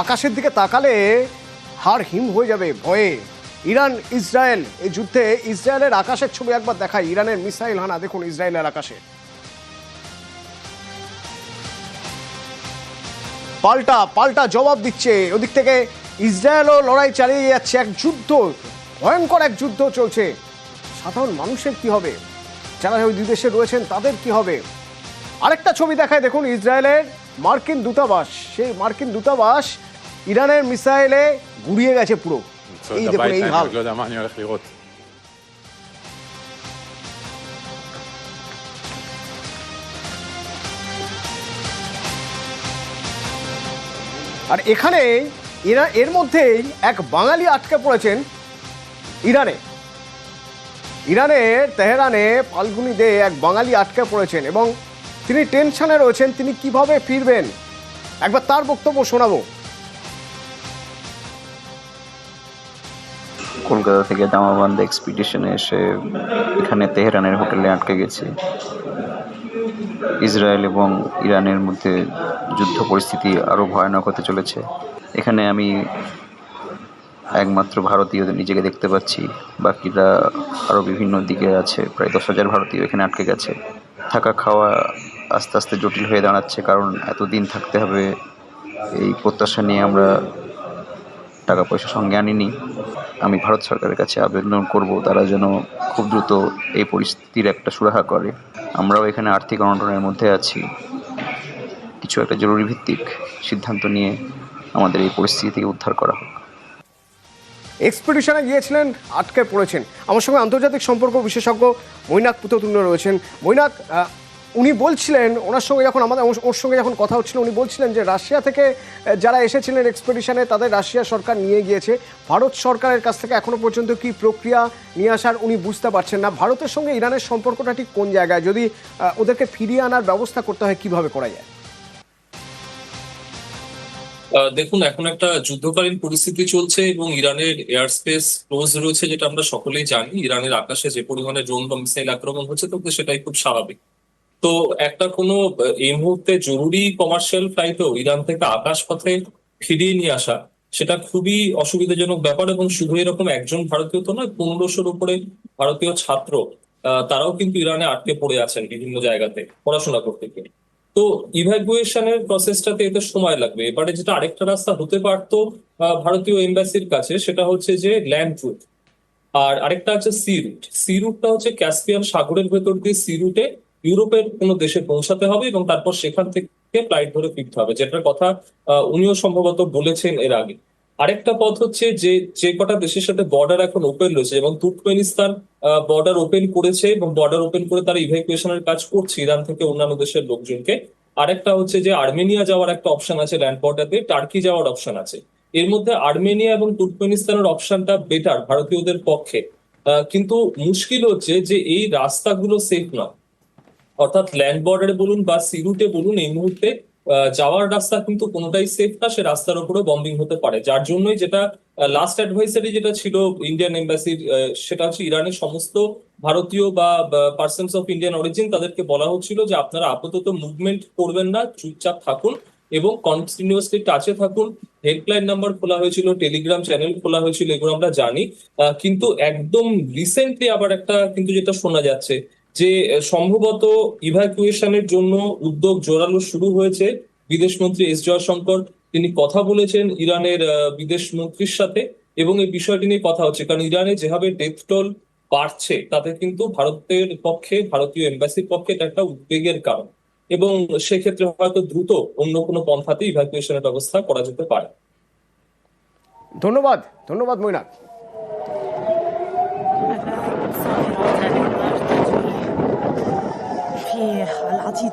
আকাশের দিকে তাকালে হাড় হিম হয়ে যাবে ভয়ে। ইরান, ইসরায়েল, এই যুদ্ধে ইসরায়েলের আকাশের ছবি একবার দেখায় ইরানের মিসাইল হানা, দেখুন ইসরায়েলের আকাশে। পাল্টা পাল্টা জবাব দিচ্ছে। ওদিক থেকে ইসরায়েলও লড়াই চালিয়ে যাচ্ছে। এক যুদ্ধ, ভয়ঙ্কর এক যুদ্ধ চলছে। সাধারণ মানুষের কি হবে? যারা ওই দুই দেশে রয়েছেন, তাদের কি হবে? আরেকটা ছবি দেখায়, দেখুন ইসরায়েলের মার্কিন দূতাবাস সেই মার্কিন দূতাবাস ইরানের মিসাইলে গুড়িয়ে গেছে পুরো। এই দেখুন এই হাল। আর এখানে ইরান এর মধ্যেই এক বাঙালি আটকে পড়েছেন ইরানে। ইরানের তেহরানে ফাল্গুনি দে এক বাঙালি আটকে পড়েছেন এবং তিনি টেনশনে রয়েছেন, তিনি কীভাবে ফিরবেন? একবার তার বক্তব্য শোনাবো। কলকাতা থেকে দামাবান্ধ এক্সপিডিশনে এসে এখানে তেহরানের হোটেলে আটকে গেছি। ইসরায়েল এবং ইরানের মধ্যে যুদ্ধ পরিস্থিতি আরও ভয়ানক হতে চলেছে। এখানে আমি একমাত্র ভারতীয় নিজেকে দেখতে পাচ্ছি। বাকিরা আরও বিভিন্ন দিকে আছে, প্রায় দশ হাজার ভারতীয় এখানে আটকে গেছে। থাকা খাওয়া আস্তে আস্তে জটিল হয়ে দাঁড়াচ্ছে, কারণ এতদিন থাকতে হবে। এই প্রত্যাশা নিয়ে আমরা টাকা পয়সা সঙ্গে আনিনি। আমি ভারত সরকারের কাছে আবেদন করব, তারা যেন খুব দ্রুত এই পরিস্থিতির একটা সুরাহা করে। আমরাও এখানে আর্থিক অনটনের মধ্যে আছি। কিছু একটা জরুরি ভিত্তিক সিদ্ধান্ত নিয়ে আমাদের এই পরিস্থিতি থেকে উদ্ধার করা হোক। এক্সপিডিশনে গিয়েছিলেন, আটকে পড়েছেন। আমার সঙ্গে আন্তর্জাতিক সম্পর্ক বিশেষজ্ঞ মৈনাক পুততুল্য রয়েছেন। মৈনাক উনি বলছিলেন, ওনার সঙ্গে যখন আমাদের, ওর- সঙ্গে যখন কথা হচ্ছিল, উনি বলছিলেন যে রাশিয়া থেকে যারা এসেছিলেন এক্সপিডিশনে, তাদের রাশিয়া সরকার নিয়ে গিয়েছে। ভারত সরকারের কাছ থেকে এখনও পর্যন্ত কি প্রক্রিয়া নিয়ে আসার উনি বুঝতে পারছেন না। ভারতের সঙ্গে ইরানের সম্পর্কটা ঠিক কোন জায়গায়? যদি ওদেরকে ফিরিয়ে আনার ব্যবস্থা করতে হয়, কীভাবে করা যায়? দেখুন, এখন একটা যুদ্ধকালীন পরিস্থিতি চলছে এবং ইরানের এয়ার স্পেস ক্লোজ রয়েছে, যেটা আমরা সকলেই জানি। ইরানের আকাশে যে পরিমাণে ড্রোন বা মিসাইল আক্রমণ হচ্ছে, তো সেটাই খুব স্বাভাবিক। তো একটা কোনো এই মুহূর্তে জরুরি কমার্শিয়াল ফ্লাইটও ইরান থেকে আকাশ পথে ফিরিয়ে নিয়ে আসা, সেটা খুবই অসুবিধাজনক ব্যাপার এবং শুধু এরকম একজন ভারতীয় তো নয়, পনেরোশোর উপরে ভারতীয় ছাত্র তারাও কিন্তু ইরানে আটকে পড়ে আছেন বিভিন্ন জায়গাতে, পড়াশোনা করতে গিয়ে। তো ইভ্যাকুয়েশনের প্রসেসটাতে এতে সময় লাগবে। এবারে যেটা আরেকটা রাস্তা হতে পারতো ভারতীয় এম্বাসির কাছে, সেটা হচ্ছে যে ল্যান্ড রুট আর আরেকটা হচ্ছে সি রুট সি রুটটা হচ্ছে ক্যাসপিয়ান সাগরের ভেতর দিয়ে সি রুটে ইউরোপের কোনো দেশে পৌঁছাতে হবে এবং তারপর সেখান থেকে ফ্লাইট ধরে ফিরতে হবে, যেটার কথা উনিও সম্ভবত বলেছেন এর আগে। আরেকটা পথ হচ্ছে যে যে কটা দেশের সাথে বর্ডার এখন ওপেন রয়েছে এবং তুর্কমেনিস্তান বর্ডার ওপেন করেছে এবং বর্ডার ওপেন করে তারা ইভ্যাকুয়েশনের কাজ করছে ইরান থেকে অন্যান্য দেশের লোকজনকে। আরেকটা হচ্ছে যে, আর্মেনিয়া যাওয়ার একটা অপশন আছে ল্যান্ড বর্ডার দিয়ে টার্কি যাওয়ার অপশন আছে। এর মধ্যে আর্মেনিয়া এবং তুর্কমেনিস্তানের অপশনটা বেটার ভারতীয়দের পক্ষে। কিন্তু মুশকিল হচ্ছে যে, এই রাস্তাগুলো সেফ নয়। অর্থাৎ ল্যান্ড বর্ডারে বলুন বা সিরুটে বলুন, এই মুহূর্তে যাওয়ার রাস্তা কিন্তু কোনোটাই সেফ না, সে রাস্তার উপরে বম্বিং হতে পারে। যার জন্যই যেটা লাস্ট অ্যাডভাইসারি যেটা ছিল ইন্ডিয়ান এম্বাসির সেটা হচ্ছে ইরানের সমস্ত ভারতীয় বা পার্সনস অফ ইন্ডিয়ান অরিজিন তাদেরকে বলা হচ্ছিল যে আপনারা আপাতত মুভমেন্ট করবেন না, চুপচাপ থাকুন এবং কন্টিনিউয়াসলি টাচে থাকুন। হেল্পলাইন নাম্বার খোলা হয়েছিল টেলিগ্রাম চ্যানেল খোলা হয়েছিল, এগুলো আমরা জানি। কিন্তু একদম রিসেন্টলি আবার একটা কিন্তু যেটা শোনা যাচ্ছে যে সম্ভবত ইভ্যাকুয়েশনের জন্য উদ্যোগ জোরালো শুরু হয়েছে বিদেশমন্ত্রী এস জয়শঙ্কর। তিনি কথা বলেছেন ইরানের বিদেশ মন্ত্রীর সাথে এবং এই বিষয়টি নিয়ে কথা হচ্ছে। কারণ ইরানে যেভাবে ডেথ টোল বাড়ছে, তাতে কিন্তু ভারতের পক্ষে, ভারতীয় এম্বাসির পক্ষে এটা একটা উদ্বেগের কারণ। এবং সেক্ষেত্রে হয়তো দ্রুত অন্য কোনো পন্থাতে ইভ্যাকুয়েশনের ব্যবস্থা করা যেতে পারে। ধন্যবাদ ধন্যবাদ মৈনাক। صحيح العديد